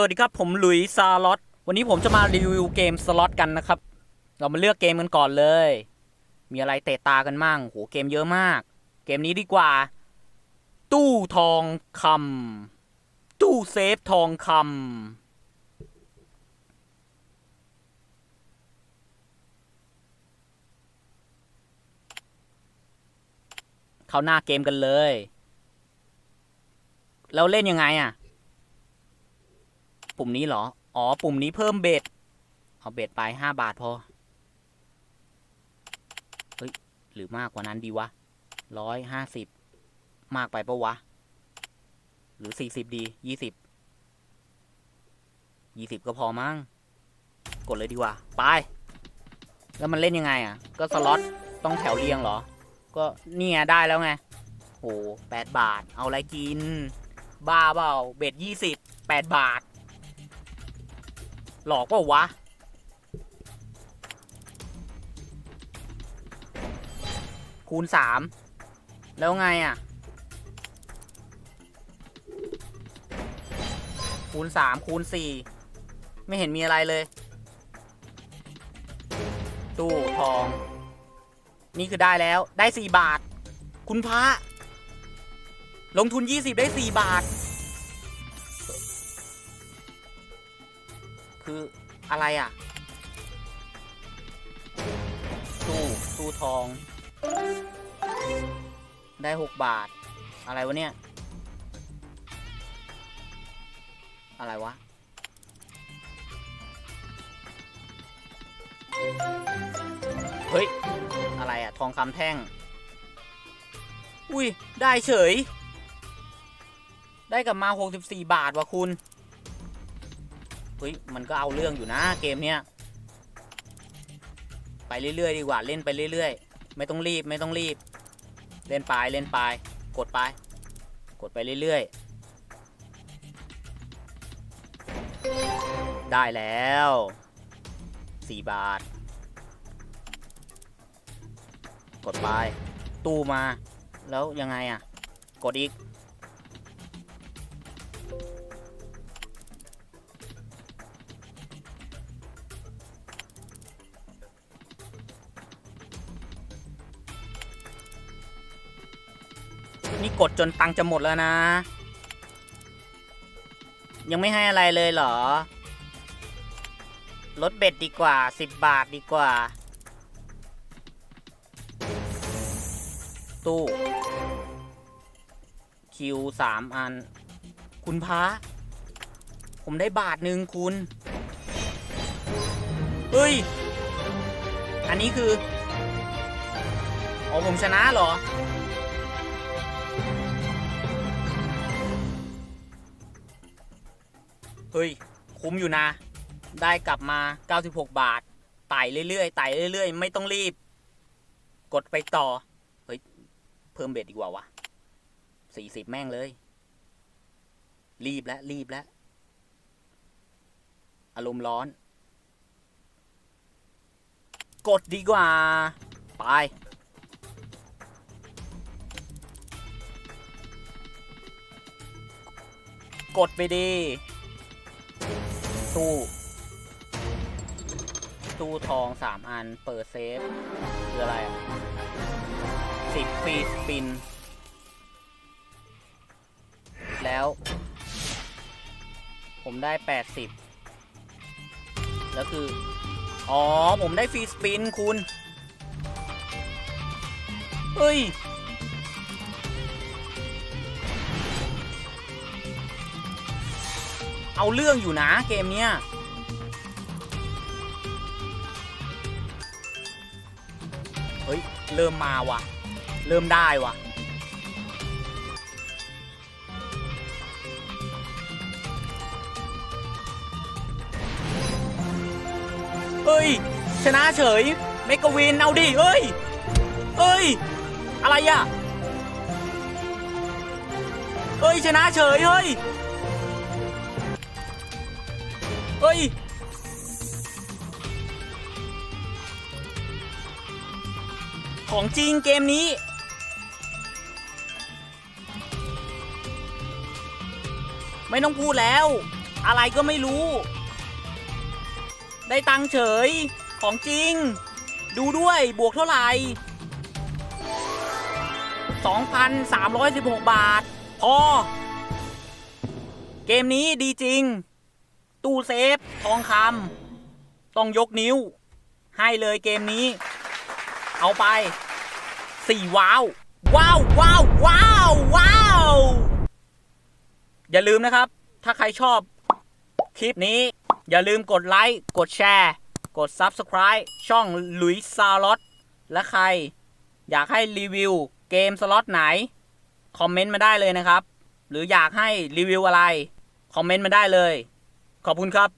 สวัสดีครับ ผมหลุยส์ซาลอตวันนี้ผมจะมารีวิวเกมสล็อตกันนะครับ เรามาเลือกเกมกันก่อนเลย มีอะไรเตะตากันมั่งโหเกมเยอะมาก เกมนี้ดีกว่า ตู้ทองคำตู้เซฟทองคำเข้าหน้าเกมกันเลย แล้วเล่นยังไงอะ ปุ่มนี้เหรอ อ๋อ ปุ่มนี้เพิ่มเบ็ด เอาเบ็ดไปห้าบาทพอ เฮ้ย หรือมากกว่านั้นดีวะร้อยห้าสิบ มากไปปะวะ หรือสี่สิบดี ยี่สิบ ยี่สิบก็พอมั้ง กดเลยดีกว่า ไป แล้วมันเล่นยังไงอะ ก็สล็อตต้องแถวเรียงเหรอ ก็เนี่ยได้แล้วไง โหแปดบาท เอาอะไรกิน บ้าเปล่า เบ็ดยี่สิบแปดบาท หลอกเปล่าวะ คูณสาม แล้วไงอะ คูณสามคูณสี่ไม่เห็นมีอะไรเลย ตู้ทอง นี่คือได้แล้วได้สี่บาท คุณพระ ลงทุนยี่สิบได้สี่บาท คืออะไรอะ ตู้ตู้ทอง ได้หกบาท อะไรวะเนี่ย อะไรวะ เฮ้ย อะไรอะ ทองคำแท่ง อุ้ย ได้เฉย ได้กลับมา 64 บาทว่ะคุณ เฮ้ยมันก็เอาเรื่องอยู่นะเกมเนี้ยไปเรื่อยๆดีกว่าเล่นไปเรื่อยๆ ไม่ต้องรีบไม่ต้องรีบ เล่นไปเล่นไปกดไป กดไปเรื่อยๆ ได้แล้ว 4 บาท กดไป ตู้มา แล้วยังไงอะ กดอีก กดจนตังจะหมดแล้วนะ ยังไม่ให้อะไรเลยเหรอลดเบ็ดดีกว่า 10 บาทดีกว่า ตู้ คิวสามอัน คุณพระผมได้บาทหนึ่งคุณ เฮ้ย อันนี้คือ อ๋อ ผมชนะเหรอ เฮ้ย คุ้มอยู่นะ ได้กลับมา 96 บาทไต่เรื่อยๆไต่เรื่อยๆ ไม่ต้องรีบ กดไปต่อ เฮ้ย เพิ่มเบ็ดดีกว่าวะ40 แม่งเลย รีบแล้วรีบแล้ว อารมณ์ร้อน กดดีกว่า ไปกดไปดี ตู้ ตู้ทองสามอัน เปิดเซฟ คืออะไรอะสิบปีสปิน แล้ว ผมได้แปดสิบแล้วคือ อ๋อ ผมได้ฟรีสปินคุณ เฮ้ย เอาเรื่องอยู่นะเกมเนี้ยเฮ้ย เริ่มมาว่ะ เริ่มได้ว่ะ เฮ้ย ชนะเฉย เมกวิน เอาดิ เฮ้ย เฮ้ย อะไรอะ เฮ้ย ชนะเฉย เฮ้ย เฮ้ย ของจริงเกมนี้ ไม่ต้องพูดแล้ว อะไรก็ไม่รู้ ได้ตังเฉย ของจริง ดูด้วยบวกเท่าไหร่ 2,316 บาท พอ เกมนี้ดีจริง ตู้เซฟ ทองคำต้องยกนิ้ว ให้เลยเกมนี้ เอาไปสี่ว้าว ว้าวว้าวว้าวว้าว อย่าลืมนะครับ ถ้าใครชอบคลิปนี้ อย่าลืมกดไลค์ กดแชร์ กด Subscribe ช่องหลุยซาลอตและใคร อยากให้รีวิวเกมสล็อตไหน คอมเมนต์มาได้เลยนะครับ หรืออยากให้รีวิวอะไร คอมเมนต์มาได้เลย ขอบคุณครับ